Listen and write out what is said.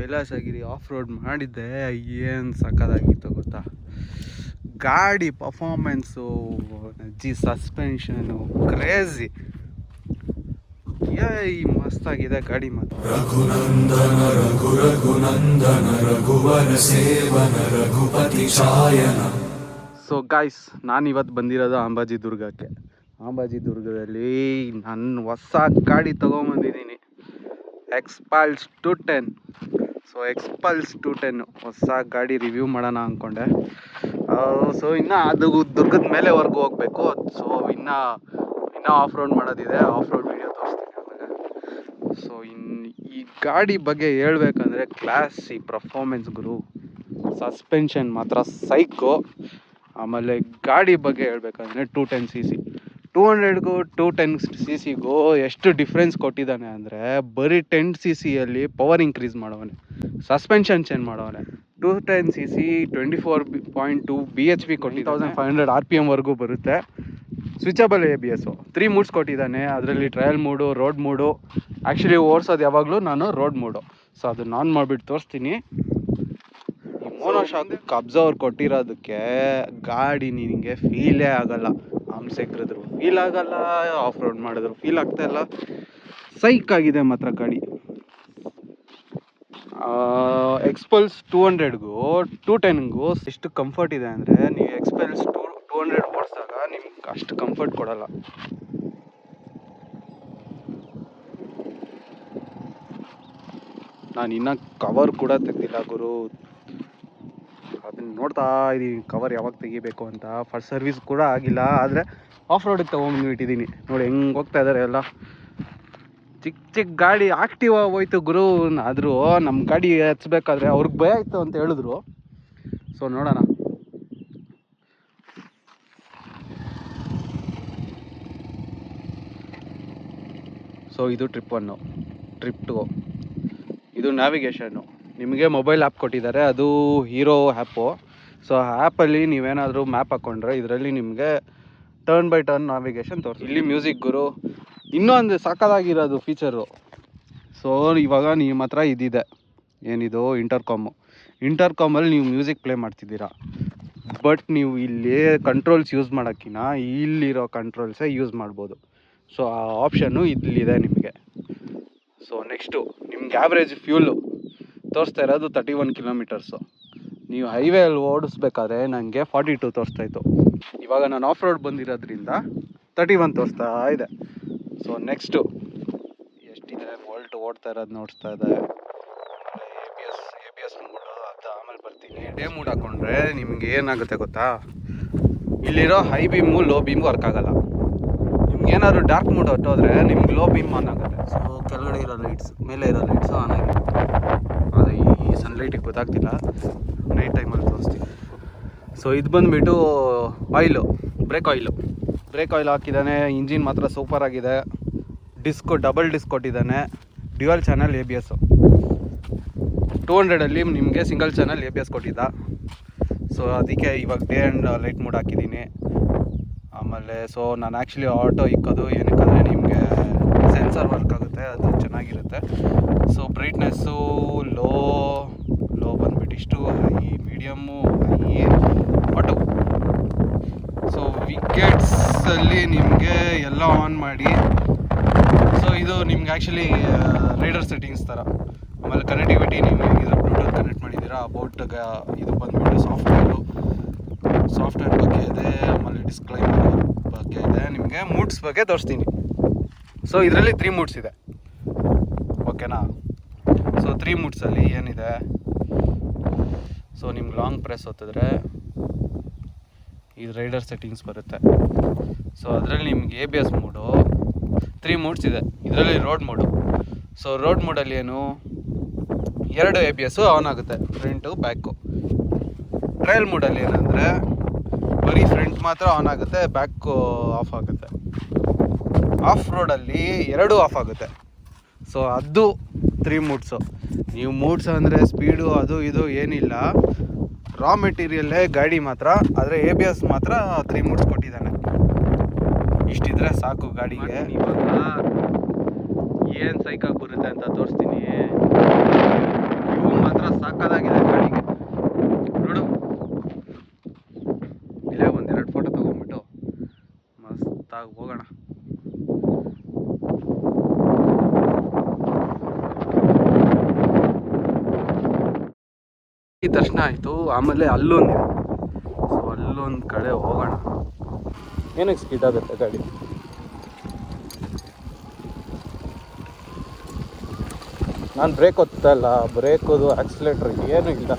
Kailasagiri of road ಮಾಡಿದ್ದೆ ಏನು ಸಕ್ಕದಾಗಿತ್ತು ಗೊತ್ತಾ? ಗಾಡಿ ಪರ್ಫಾರ್ಮೆನ್ಸು ಜಿ ಸಸ್ಪೆನ್ಷನು ಕ್ರೇಜಿ ಏಯ್ ಮಸ್ತಾಗಿದೆ ಗಾಡಿ ಮಾತು ರಘುನಂದನ ರಘು ರಘುನಂದನ ರಘುವನ ಸೇವನ ರಘುಪತಿ ಶಾಯನ ಸೊ ಗಾಯ್ಸ್ ನಾನು ಇವತ್ತು ಬಂದಿರೋದು ಅಂಬಾಜಿ ದುರ್ಗಕ್ಕೆ. ಅಂಬಾಜಿ ದುರ್ಗದಲ್ಲಿ ನನ್ನ ಹೊಸ ಗಾಡಿ ತೊಗೊಂಬಂದಿದ್ದೀನಿ. Xpulse two ten so Xpulse two ten ಹೊಸ ಗಾಡಿ ರಿವ್ಯೂ ಮಾಡೋಣ ಅಂದ್ಕೊಂಡೆ ಸೊ ಇನ್ನು ಅದು ದುರ್ಗದ ಮೇಲೆವರೆಗೂ ಹೋಗಬೇಕು. ಸೊ ಇನ್ನು, ಇನ್ನೂ ಆಫ್ ರೋಡ್ ಮಾಡೋದಿದೆ. ಆಫ್ ರೋಡ್ ವೀಡಿಯೋ ತೋರಿಸ್ತೀನಿ ಆಮೇಲೆ. ಸೊ ಇನ್ನು ಈ ಗಾಡಿ ಬಗ್ಗೆ ಹೇಳ್ಬೇಕಂದ್ರೆ ಕ್ಲಾಸಿ ಪರ್ಫಾರ್ಮೆನ್ಸ್ ಗುರು. ಸಸ್ಪೆನ್ಷನ್ ಮಾತ್ರ ಸೈಕೋ ಆಮೇಲೆ ಗಾಡಿ ಬಗ್ಗೆ ಹೇಳ್ಬೇಕಂದ್ರೆ two ten C C two ಹಂಡ್ರೆಡ್ಗೂ two ten C ಸಿಗೂ ಎಷ್ಟು ಡಿಫ್ರೆನ್ಸ್ ಕೊಟ್ಟಿದ್ದಾನೆ ಅಂದರೆ ಬರೀ ಟೆನ್ ಸಿ ಸಿಯಲ್ಲಿ ಪವರ್ ಇನ್ಕ್ರೀಸ್ ಮಾಡವನೆ. Suspension change ಮಾಡವನೆ. Two ten C C twenty four point two B H P ಕೊಟ್ಟು thousand five hundred R P ಎಮ್ವರೆಗೂ ಬರುತ್ತೆ. Switchable A B S three modes ಕೊಟ್ಟಿದ್ದಾನೆ. ಅದರಲ್ಲಿ trail mode road mode actually ಓಡಿಸೋದು ಯಾವಾಗಲೂ ನಾನು road mode so ಅದು ನಾನು ಮಾಡಿಬಿಟ್ಟು ತೋರಿಸ್ತೀನಿ. ಮೋನೋ ಶಾಕ್ ಕಬ್ಜವ್ರು ಕೊಟ್ಟಿರೋದಕ್ಕೆ ಗಾಡಿ ನಿನಗೆ ಫೀಲೇ ಆಗಲ್ಲ. ಎಕ್ಕಿದ್ರು ಫೀಲ್ ಆಗಲ್ಲ ಆಫ್ ರೋಡ್ ಮಾಡಿದ್ರು. ಫೀಲ್ ಆಗ್ತಾ ಇಲ್ಲ. ಸೈಕ್ ಆಗಿದೆ ಮಾತ್ರ ಗಾಡಿ. ಎಕ್ಸ್ಪಲ್ಸ್ ಟೂ ಹಂಡ್ರೆಡ್ಗೂ ಟೂ ಟೆನ್ಗೂ ಎಷ್ಟು ಕಂಫರ್ಟ್ ಇದೆ ಅಂದರೆ ನೀವು ಎಕ್ಸ್ಪಲ್ಸ್ ಟೂ ಟೂ ಹಂಡ್ರೆಡ್ ಓಡಿಸಿದಾಗ ನಿಮ್ಗೆ ಅಷ್ಟು ಕಂಫರ್ಟ್ ಕೊಡಲ್ಲ. ನಾನು ಇನ್ನೂ ಕವರ್ ಕೂಡ ತೆಗ್ದಿಲ್ಲ ಗುರು. ನೋಡ್ತಾ ಇದ್ದೀನಿ ಕವರ್ ಯಾವಾಗ ತೆಗಿಬೇಕು ಅಂತ. ಫಸ್ಟ್ ಸರ್ವಿಸ್ ಕೂಡ ಆಗಿಲ್ಲ. ಆದರೆ ಆಫ್ ರೋಡಿಗೆ ತೊಗೊಂಬಂದ್ಬಿಟ್ಟಿದ್ದೀನಿ ನೋಡಿ ಹೆಂಗೆ ಹೋಗ್ತಾ ಇದ್ದಾರೆ ಎಲ್ಲ. ಚಿಕ್ಕ ಚಿಕ್ಕ ಗಾಡಿ ಆಕ್ಟಿವ್ ಹೋಯ್ತು ಗುರು. ಆದರೂ ನಮ್ಮ ಗಾಡಿ ಹಚ್ಬೇಕಾದ್ರೆ ಅವ್ರಿಗೆ ಭಯ ಆಯಿತು ಅಂತ ಹೇಳಿದ್ರು. ಸೊ ನೋಡೋಣ. ಸೊ ಇದು ಟ್ರಿಪ್ ಒನ್ನು ಟ್ರಿಪ್ ಟು ಇದು ನ್ಯಾವಿಗೇಷನ್ನು ನಿಮಗೆ ಮೊಬೈಲ್ ಆ್ಯಪ್ ಕೊಟ್ಟಿದ್ದಾರೆ. ಅದು ಹೀರೋ ಆ್ಯಪು. ಸೊ ಆ ಆ್ಯಪಲ್ಲಿ ನೀವೇನಾದರೂ ಮ್ಯಾಪ್ ಹಾಕ್ಕೊಂಡ್ರೆ ಇದರಲ್ಲಿ ನಿಮಗೆ ಟರ್ನ್ ಬೈ ಟರ್ನ್ ನಾವಿಗೇಷನ್ ತೋರಿಸಿ ಇಲ್ಲಿ ಮ್ಯೂಸಿಕ್ ಗುರು. ಇನ್ನೊಂದು ಸಕ್ಕದಾಗಿರೋದು ಫೀಚರು ಸೊ ಇವಾಗ ನಿಮ್ಮ ಹತ್ರ ಇದಿದೆ. ಏನಿದು? ಇಂಟರ್ಕಾಮು ಇಂಟರ್ಕಾಮಲ್ಲಿ ನೀವು ಮ್ಯೂಸಿಕ್ ಪ್ಲೇ ಮಾಡ್ತಿದ್ದೀರಾ. ಬಟ್ ನೀವು ಇಲ್ಲಿ ಕಂಟ್ರೋಲ್ಸ್ ಯೂಸ್ ಮಾಡೋಕ್ಕಿನ್ನ ಇಲ್ಲಿರೋ ಕಂಟ್ರೋಲ್ಸೇ ಯೂಸ್ ಮಾಡ್ಬೋದು. ಸೊ ಆ ಆಪ್ಷನ್ನು ಇಲ್ಲಿದೆ ನಿಮಗೆ. ಸೊ ನೆಕ್ಸ್ಟು ನಿಮ್ಗೆ ಆ್ಯಾವ್ರೇಜ್ ಫ್ಯೂಲು ತೋರಿಸ್ತಾ ಇರೋದು ತರ್ಟಿ ಒನ್ ಕಿಲೋಮೀಟರ್ಸು ನೀವು ಹೈವೇಯಲ್ಲಿ ಓಡಿಸ್ಬೇಕಾದ್ರೆ ನನಗೆ ಫಾರ್ಟಿ ಟು ತೋರಿಸ್ತಾ ಇತ್ತು. ಇವಾಗ ನಾನು ಆಫ್ ರೋಡ್ ಬಂದಿರೋದ್ರಿಂದ ತರ್ಟಿ ಒನ್ ತೋರಿಸ್ತಾ ಇದೆ. ಸೊ ನೆಕ್ಸ್ಟು ಎಷ್ಟಿದೆ? ಬೋಲ್ಟ್ ಓಡ್ತಾ ಇರೋದು ನೋಡಿಸ್ತಾ ಇದೆ. A B S A B S mode ಅದು ಆಮೇಲೆ ಬರ್ತೀನಿ. ಡೇ ಮೂಡ್ ಹಾಕೊಂಡ್ರೆ ನಿಮ್ಗೆ ಏನಾಗುತ್ತೆ ಗೊತ್ತಾ? ಇಲ್ಲಿರೋ high beam low beam work ಆಗಲ್ಲ. ನಿಮ್ಗೆ ಏನಾದ್ರು ಡಾರ್ಕ್ ಮೂಡ್ ಹೊಟ್ಟೋದ್ರೆ ನಿಮ್ಗೆ ಲೋ ಬೀಮ್ ಆನ್ ಆಗುತ್ತೆ. ಸೊ ಕೆಳಗಡೆ ಇರೋ ಲೈಟ್ಸ್ ಮೇಲೆ ಇರೋ ಲೈಟ್ಸು ಆನ್ ಅದು ಈ ಸನ್ಲೈಟಿಗೆ ಗೊತ್ತಾಗ್ತಿಲ್ಲ ನೈಟ್ ಟೈಮಲ್ಲಿ ತೋರಿಸ್ತೀನಿ. ಸೊ ಇದು ಬಂದುಬಿಟ್ಟು oil brake oil brake oil ಹಾಕಿದ್ದಾನೆ ಇಂಜಿನ್ ಮಾತ್ರ ಸೂಪರ್ ಆಗಿದೆ. ಡಿಸ್ಕು ಡಬಲ್ ಡಿಸ್ಕ್ ಕೊಟ್ಟಿದ್ದಾನೆ. Dual channel A B S two ಹಂಡ್ರೆಡಲ್ಲಿ ನಿಮಗೆ single channel A B S ಕೊಟ್ಟಿದ್ದ. ಸೊ ಅದಕ್ಕೆ ಇವಾಗ ಡೇ ಆ್ಯಂಡ್ ಲೈಟ್ ಮೂಡ್ ಹಾಕಿದ್ದೀನಿ. ಆಮೇಲೆ ಸೊ ನಾನು ಆ್ಯಕ್ಚುಲಿ ಆಟೋ ಇಕ್ಕೋದು. ಏನಕ್ಕಂದರೆ ನಿಮಗೆ ಸೆನ್ಸರ್ ವರ್ಕ್ ಆಗುತ್ತೆ, ಅದು ಚೆನ್ನಾಗಿರುತ್ತೆ. ಸೊ ಬ್ರೈಟ್ನೆಸ್ಸು ಲೋ ಲೋ ಬಂದ್ಬಿಟ್ಟು ಇಷ್ಟು high medium high auto so ವಿಕೆಟ್ಸಲ್ಲಿ ನಿಮಗೆ ಎಲ್ಲ ಆನ್ ಮಾಡಿ. ಸೊ ಇದು ನಿಮ್ಗೆ ಆ್ಯಕ್ಚುಲಿ ರೈಡರ್ ಸೆಟ್ಟಿಂಗ್ಸ್ ಥರ ಆಮೇಲೆ ಕನೆಕ್ಟಿವಿಟಿ ನೀವು ಹೇಗಿದ್ರೆ ಬ್ಲೂಟೂತ್ ಕನೆಕ್ಟ್ ಮಾಡಿದ್ದೀರಾ ಅಬೌಟ್ಗೆ ಇದು ಬಂದುಬಿಟ್ಟು ಸಾಫ್ಟ್ವೇರು ಸಾಫ್ಟ್ವೇರ್ ಬಗ್ಗೆ ಇದೆ, ಆಮೇಲೆ ಡಿಸ್ಕ್ಲೈಮರ್ ಬಗ್ಗೆ ಇದೆ, ನಿಮಗೆ ಮೂಡ್ಸ್ ಬಗ್ಗೆ ತೋರಿಸ್ತೀನಿ. ಸೊ ಇದರಲ್ಲಿ ತ್ರೀ ಮೂಡ್ಸ್ ಇದೆ. ಓಕೆನಾ ಸೊ ತ್ರೀ ಮೂಡ್ಸಲ್ಲಿ ಏನಿದೆ? ಸೊ ನಿಮ್ಗೆ ಲಾಂಗ್ ಪ್ರೆಸ್ ಹೊತ್ತಿದ್ರೆ ಇದು ರೈಡರ್ ಸೆಟ್ಟಿಂಗ್ಸ್ ಬರುತ್ತೆ. ಸೊ ಅದರಲ್ಲಿ ನಿಮ್ಗೆ A B S mode three modes ಇದೆ. ಇದರಲ್ಲಿ ರೋಡ್ ಮೂಡು ಸೊ ರೋಡ್ ಮೂಡಲ್ಲಿ ಏನು, ಎರಡು ಎ ಬಿ ಎಸ್ಸು ಆನ್ ಆಗುತ್ತೆ ಫ್ರಂಟು ಬ್ಯಾಕು ಟ್ರಯಲ್ ಮೂಡಲ್ಲಿ ಏನಂದರೆ, ಬರೀ ಫ್ರಂಟ್ ಮಾತ್ರ ಆನ್ ಆಗುತ್ತೆ ಬ್ಯಾಕು ಆಫ್ ಆಗುತ್ತೆ. ಆಫ್ ರೋಡಲ್ಲಿ ಎರಡೂ ಆಫ್ ಆಗುತ್ತೆ. ಸೊ ಅದು ತ್ರೀ ಮೂಡ್ಸು ನೀವು ಮೂಡ್ಸ್ ಅಂದರೆ ಸ್ಪೀಡು ಅದು ಇದು ಏನಿಲ್ಲ. ರಾ ಮೆಟೀರಿಯಲ್ಲೇ ಗಾಡಿ ಮಾತ್ರ, ಆದರೆ ಎ ಬಿ ಎಸ್ ಮಾತ್ರ ತ್ರೀ ಮೂಡ್ಸ್ ಕೊಟ್ಟಿದ್ದಾನೆ. ಇಷ್ಟಿದ್ರೆ ಸಾಕು ಗಾಡಿಗೆ. ಇವಾಗ ಏನು ಸೈಕಲ್ ಬರುತ್ತೆ ಅಂತ ತೋರಿಸ್ತೀನಿ. ಇವು ಮಾತ್ರ ಸಾಕಾಗಿದೆ ಗಾಡಿಗೆ. ನೋಡು. ಇಲ್ಲೇ ಒಂದೆರಡು ಫೋಟೋ ತೊಗೊಂಡ್ಬಿಟ್ಟು ಮಸ್ತಾಗಿ ಹೋಗೋಣ. ಈ ದರ್ಶನ ಆಯಿತು. ಆಮೇಲೆ ಅಲ್ಲೊಂದು ಸೊ ಅಲ್ಲೊಂದು ಕಡೆ ಹೋಗೋಣ. ಏನಕ್ಕೆ ಸ್ಪೀಡ್ ಆಗುತ್ತೆ ಗಾಡಿ? ನಾನು ಬ್ರೇಕ್ ಒತ್ತಲ್ಲ. ಬ್ರೇಕದು ಆಕ್ಸಿಲೇಟ್ರ್ ಏನೂ ಇಲ್ಲ.